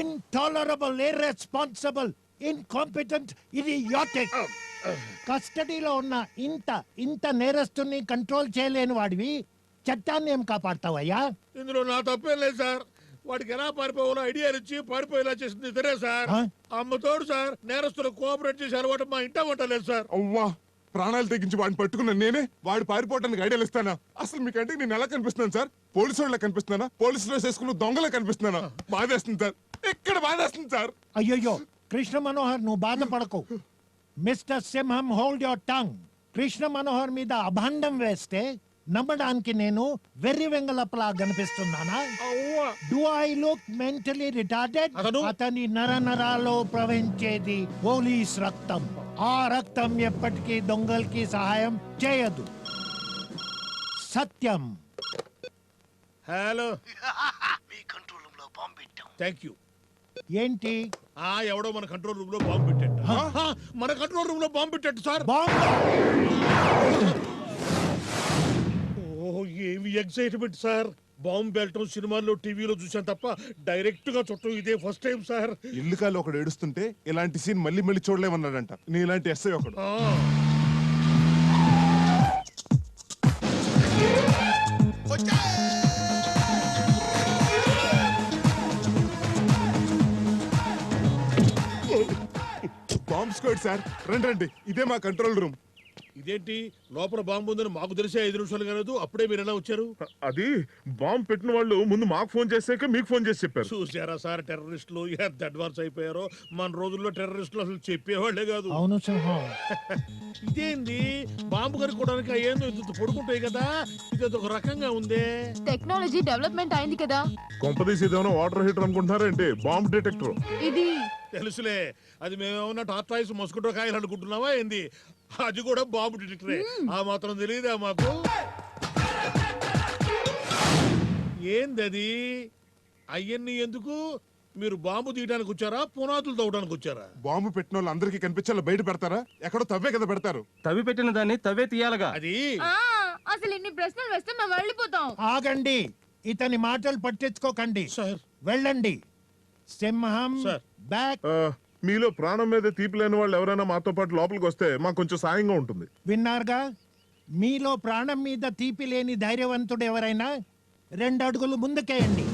Intolerable irresponsible incompetent ఇది యాటిక్ కస్టడీలో ఉన్న ఇంత ఇంత నేరస్తుని కంట్రోల్ చేయలేని వాడివి చట్టాన్ని ఏం కాపాడతావయ్యా? ఇందులో నా తప్పేం లేదు సార్. వాడికి ఎలా పారిపోవాలో ఐడియా ఇచ్చి పారిపోయేలా చేసింది సార్. ఆ? అమ్మతోడు సార్. నేరస్తులు కోఆపరేట్ చేసే అలవాటు మా ఇంట వంటలేదు సార్. అవ్వా. ప్రాణాలు తెగించి వాడిని పట్టుకున్న నేనే వాడు పారిపోవడానికి ఐడియాలు ఇస్తానా? అసలు మీకంటే నేను ఎలా కనిపిస్తున్నాను సార్? పోలీసు వాళ్ళ కనిపిస్తున్నానా? పోలీసు డ్రెస్ వేసుకున్న దొంగలా కనిపిస్తున్నానా? బాధేస్తుంది సార్. ఎక్కడ బాధేస్తుంది సార్. అయ్యయ్యో కృష్ణ మనోహర్ నువ్వు బాధపడకు. Mister Simham hold your tongue Krishna Manohar మీద అభాండం వేస్తే నమ్మడానికి నేను వెర్రి వెంగళప్పలా కనిపిస్తున్నానా? Do I look mentally retarded అతను? అతని నర నరాల్లో ప్రవహించేది పోలీస్ రక్తం. ఆ రక్తం ఎప్పటికీ దొంగలకి సహాయం చేయదు. సత్యం. హలో మీ కంట్రోల్ రూమ్లో బాంబు పెట్టాం. థ్యాంక్ యూ ఏంటి? ఆ ఎవడో మన కంట్రోల్ రూమ్లో బాంబు పెట్టాడు. మన కంట్రోల్ రూమ్లో బాంబు పెట్టాడు సార్. బాంబు ఏమి ఎక్సైట్మెంట్ సార్ బాంబు బెల్టం సినిమాల్లో టీవీలో చూసాను తప్ప డైరెక్ట్గా చుట్టం ఇదే ఫస్ట్ టైం సార్ ఇల్లు కాలు ఒకడు ఏడుస్తుంటే ఇలాంటి సీన్ మళ్ళీ మళ్ళీ చూడలేమన్నాడంట. నీ ఇలాంటి ఎస్ఐ ఒకడు. ఆ, బాంబ్ స్క్వాడ్ సార్ రండి రండి. ఇదే మా కంట్రోల్ రూమ్ ఇదేంటి? లోపల బాంబు ఉందని మాకు తెలిసే ఐదు నిమిషాలు కాలేదు అప్పుడే మీరు ఎలా వచ్చారు? అది బాంబు పెట్టిన వాళ్ళు ముందు మాకు ఫోన్ చేసాక మీకు ఫోన్ చేసి చెప్పారు. చూసారా సార్ టెర్రరిస్టులు ఎంత అడ్వాన్స్ అయిపోయారో? మన రోజుల్లో టెర్రరిస్టులు అసలు చెప్పేవాళ్ళే కాదు. అవును ఇదేంది? బాంబు కనుక్కోవడానికి ఏందో ఇంత పడుకుంటాయి కదా? ఇది ఒక రకంగా ఉందే. టెక్నాలజీ డెవలప్మెంట్ అయింది కదా. కొంపదీసి ఇదేమైనా వాటర్ హీటర్ అనుకుంటున్నారంటే? Bomb detector. ఇది తెలుసులే. అది మేమేమన్నా టాటాయిస్ మస్కిటో కాయలు అనుకుంటున్నావా ఏంది? అది కూడా బాంబు డిటెక్టరే. ఆ మాత్రం తెలియదా మాకు? ఏంది అది అయ్యన్ని ఎందుకు? మీరు బాంబు తీయడానికి వచ్చారా? పునాదులు తవ్వడానికి వచ్చారా? బాంబు పెట్టిన వాళ్ళు అందరికీ కనిపించేలా బయట పెడతారా? ఎక్కడో తవ్వే కదా పెడతారు. తవ్వి పెట్టిన దాన్ని తవ్వే తీయాలగా. అది? ఆ, అసలు ఇన్ని ప్రశ్నలు వేస్తే మేము వెళ్ళిపోతాం. ఆగండి. ఇతని మాటలు పట్టించుకోకండి. సార్. వెళ్ళండి. సింహం సార్. బ్యాక్ ఆ, మీలో ప్రాణం మీద తీపి లేని వాళ్ళు ఎవరైనా మాతో పాటు లోపలికి వస్తే మాకు కొంచెం సాయంగా ఉంటుంది. విన్నారుగా? మీలో ప్రాణం మీద తీపి లేని ధైర్యవంతుడు ఎవరైనా రెండు అడుగులు ముందుకేయండి.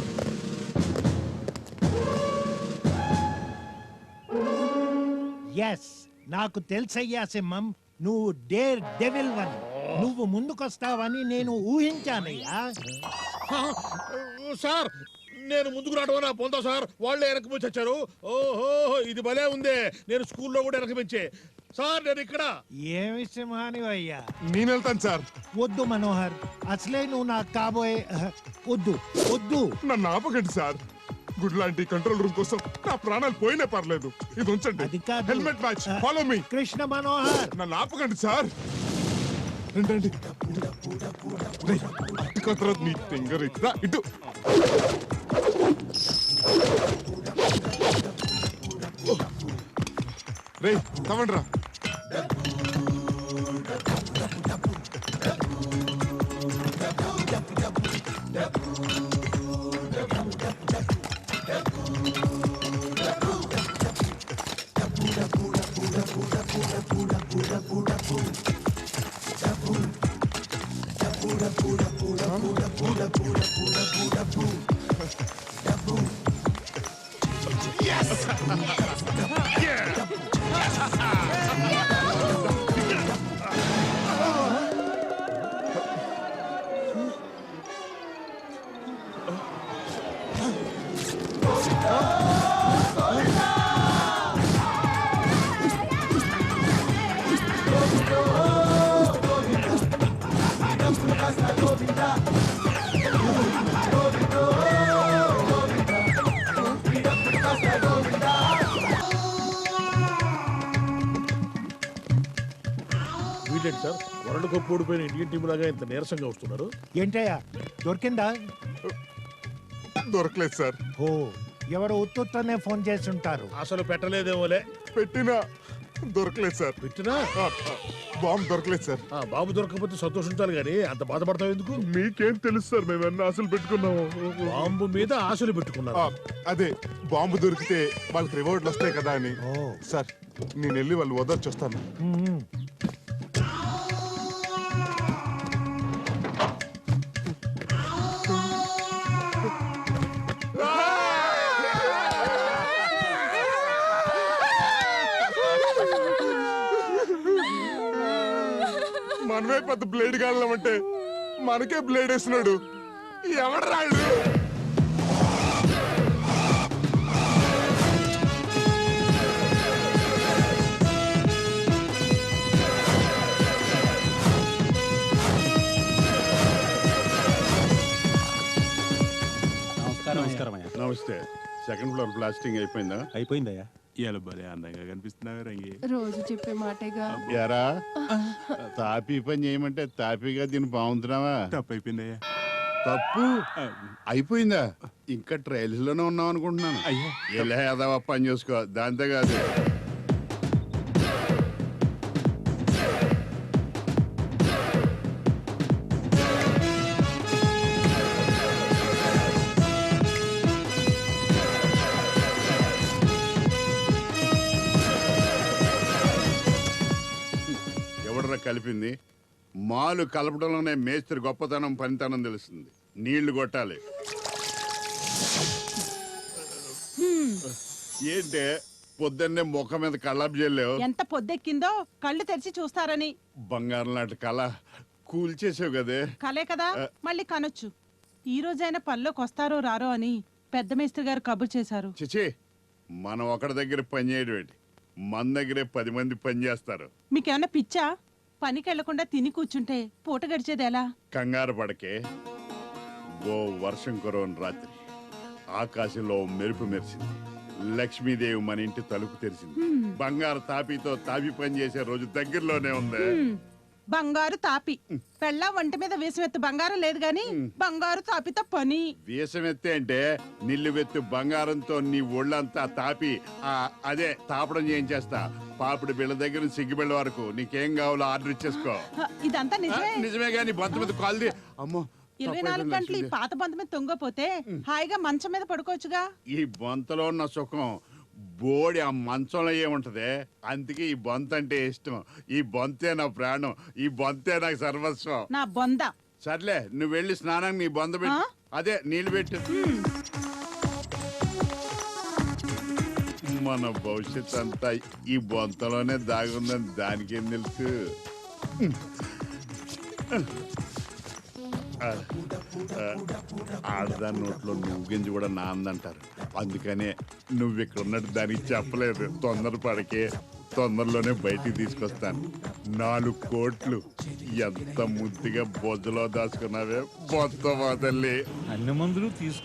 ఎస్ నాకు తెలుసయ్యా సింహం నువ్వు డేర్ డెవిల్ వన్. నువ్వు ముందుకొస్తావని నేను ఊహించానయ్యా. సార్ నేను ముందుకు రావడం నా పొందా సార్. వాళ్ళే వెనక్కి పోయి వచ్చారు ఓహో ఇది భలే ఉందే. నేను స్కూల్లో కూడా వెనక్కి పెంచే. సార్ నేను ఇక్కడ. ఏమి సింహాని అయ్యా నేను వెళ్తాను సార్. వద్దు మనోహర్. అసలే నువ్వు నాకు కాబోయే వద్దు వద్దు. నన్ను ఆపకండి సార్. గుడ్ లాంటి కంట్రోల్ రూమ్ కోసం నా ప్రాణాలు పోయినా పర్లేదు. ఇది ఉంచండి. Helmet match. ఫాలో మీ కృష్ణ మనోహర్. నన్ను ఆపకండి సార్. రండి నీ ఫింగర్. ఇట్లా ఇటు. రే. తమండి రా వీటండి సార్ వరల్డ్ కప్ ఓడిపోయిన ఇండియన్ టీం లాగా ఇంత నీరసంగా వస్తున్నారు. ఏంటయ్యా? దొరికిందా? దొరకలేదు సార్. ఓ ఎవరు ఉత్తుత్తనే ఫోన్ చేసి ఉంటారు అసలు పెట్టలేదేమోలే. పెట్టినా దొరకలేదు సార్. పెట్టినా? బాంబు దొరకలేదు సార్. ఆ, బాబు దొరకకపోతే సంతోషించాలి గానీ అంత బాధపడతావు ఎందుకు? మీకేం తెలుసు సార్ మేము ఎన్ని ఆశలు పెట్టుకున్నాము. బాంబు మీద ఆశలు పెట్టుకున్నారు. ఆ, అదే బాంబు దొరికితే వాళ్ళకి రివార్డులు వస్తాయి కదా అని. ఓ. సార్ నేను వెళ్ళి వాళ్ళు వదొచ్చి వస్తాను. పెద్ద బ్లేడ్ కావాలంటే మనకే బ్లేడ్ వేస్తున్నాడు. ఎవడు అయ్యా. నమస్తే. సెకండ్ ఫ్లోర్ ప్లాస్టింగ్ అయిపోయిందా? అయిపోయిందయ్యా. ఇవాళ భలే అందంగా కనిపిస్తున్నావు రంగి. రోజు చెప్పే మాటేగా. ఎరా తాపీ పని చేయమంటే తాపీగా దీన్ని బాగుంటున్నావా? తప్పు. అయిపోయిందయ్యా తప్పు అయిపోయిందా? ఇంకా ట్రయల్స్లోనే ఉన్నాం అనుకుంటున్నాను అయ్యా. ఎలా ఏదావా పని చూసుకో. దాంతో కలిపింది. మాలు కలపడంలోనే మేస్త్రి గొప్పతనం పనితనం తెలుస్తుంది. నీళ్ళు కొట్టాలి. ఏంటే పొద్దున్నే ముఖం మీద కళ్ళాపు చేయలేవు ఎంత పొద్దెక్కిందో కళ్ళు తెరిచి చూస్తారని. బంగారం లాంటి కళ. కూల్చేసావు కదే. కలే కదా. మళ్ళీ కనొచ్చు. ఈ రోజైనా పనిలోకి వస్తారో రారో అని పెద్ద మేస్త్రి గారు కబుర్ చేశారు. చిచి మనం ఒకరి దగ్గర పని చేయడం మన దగ్గరే పది మంది పని చేస్తారు. మీకేమన్నా పిచ్చా? పనికి వెళ్ళకుండా తిని కూర్చుంటే పూట గడిచేది ఎలా? కంగారు పడకే. ఓ వర్షం కురవని రాత్రి. ఆకాశంలో మెరుపు మెరిసింది. లక్ష్మీదేవి మన ఇంటి తలుపు తెరిచింది. బంగారు తాపితో తాపి పని చేసే రోజు దగ్గరలోనే ఉంది. బంగారు తాపి. పెళ్ళ వంట మీద వేసిమెత్తు బంగారం లేదు గాని బంగారు తాపితో పని. వీసమెత్తే అంటే నిల్లువెత్తు బంగారంతో నీ ఒళ్ళంతా తాపి. ఆ అదే తాపడం చేయించేస్తా. పాపిడి బిళ్ళ దగ్గర నుంచి సిగ్గి బిళ్ళ వరకు నీకేం కావాలో ఆర్డర్ ఇచ్చేసుకో. ఇదంతా నిజమే. నిజమే గాని బంత మీద కాల్ది. అమ్మో ఇరవై నాలుగు గంటలు ఈ. పాత బంధ మీద తొంగపోతే హాయిగా మంచం మీద పడుకోవచ్చుగా. ఈ బొంతలో ఉన్న సుఖం బోడి ఆ మంచంలో ఏముంటది? అందుకే ఈ బొంత అంటే ఇష్టం. ఈ బొంతే నా ప్రాణం. ఈ బొంతే నాకు సర్వస్వం. నా బొంద. సర్లే నువ్వు వెళ్ళి స్నానానికి నీ బొంద పెట్టు. అదే నీళ్ళు పెట్టు. మన భవిష్యత్ అంతా ఈ బొంతలోనే దాగుందని దానికేం తెలుసు? ఆడదాని నోట్లో నువ్వు గింజి కూడా నాందంటారు. అందుకనే నువ్వు ఇక్కడ ఉన్నట్టు దానికి చెప్పలేదు. తొందరపడకే తొందరలోనే బయటికి తీసుకొస్తాను. నాలుగు కోట్లు. ఎంత ముద్దుగా బొజ్జలో దాచుకున్నావే బొత్త వదల్లి అన్ని మందులు తీసుకు